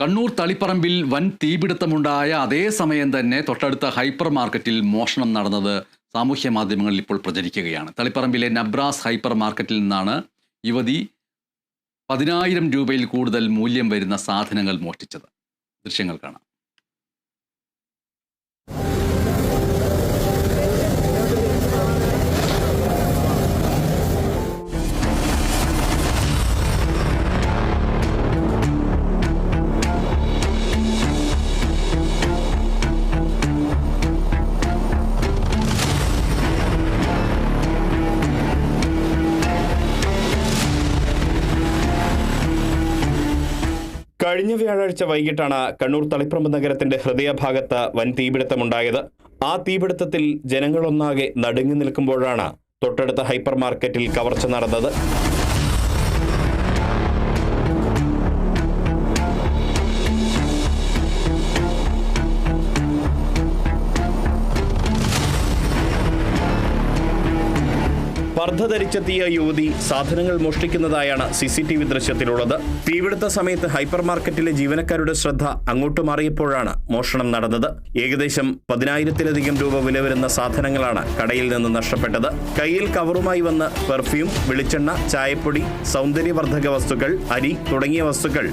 കണ്ണൂർ തളിപ്പറമ്പിൽ വൻ തീപിടുത്തമുണ്ടായ അതേ സമയം തന്നെ തൊട്ടടുത്ത ഹൈപ്പർ മാർക്കറ്റിൽ മോഷണം നടന്നത് സാമൂഹ്യ മാധ്യമങ്ങളിൽ ഇപ്പോൾ പ്രചരിക്കുകയാണ്. തളിപ്പറമ്പിലെ നബ്രാസ് ഹൈപ്പർ മാർക്കറ്റിൽ നിന്നാണ് യുവതി പതിനായിരം രൂപയിൽ കൂടുതൽ മൂല്യം വരുന്ന സാധനങ്ങൾ മോഷ്ടിച്ചത്. ദൃശ്യങ്ങൾ കാണാം. കഴിഞ്ഞ വ്യാഴാഴ്ച വൈകിട്ടാണ് കണ്ണൂർ തളിപ്പറമ്പ് നഗരത്തിന്റെ ഹൃദയഭാഗത്ത് വൻ തീപിടുത്തമുണ്ടായത്. ആ തീപിടുത്തത്തിൽ ജനങ്ങളൊന്നാകെ നടുങ്ങി നിൽക്കുമ്പോഴാണ് തൊട്ടടുത്ത ഹൈപ്പർ മാർക്കറ്റിൽ കവർച്ച നടന്നത്. പർദ്ധ ധരിച്ചെത്തിയ യുവതി സാധനങ്ങൾ മോഷ്ടിക്കുന്നതായാണ് സി സി ടി വി ദൃശ്യത്തിലുള്ളത്. തീപിടുത്ത സമയത്ത് ഹൈപ്പർ മാർക്കറ്റിലെ ജീവനക്കാരുടെ ശ്രദ്ധ അങ്ങോട്ട് മാറിയപ്പോഴാണ് മോഷണം നടന്നത്. ഏകദേശം പതിനായിരത്തിലധികം രൂപ വില വരുന്ന സാധനങ്ങളാണ് കടയിൽ നിന്ന് നഷ്ടപ്പെട്ടത്. കയ്യിൽ കവറുമായി വന്ന് പെർഫ്യൂം വെളിച്ചെണ്ണ ചായപ്പൊടി സൗന്ദര്യവർദ്ധക വസ്തുക്കൾ അരി തുടങ്ങിയ വസ്തുക്കൾ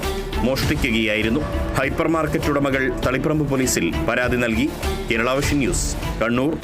മോഷ്ടിക്കുകയായിരുന്നു. ഹൈപ്പർ മാർക്കറ്റ് ഉടമകൾ തളിപ്പറമ്പ് പോലീസിൽ പരാതി നൽകി. കേരളാവശ്യ ന്യൂസ് കണ്ണൂർ.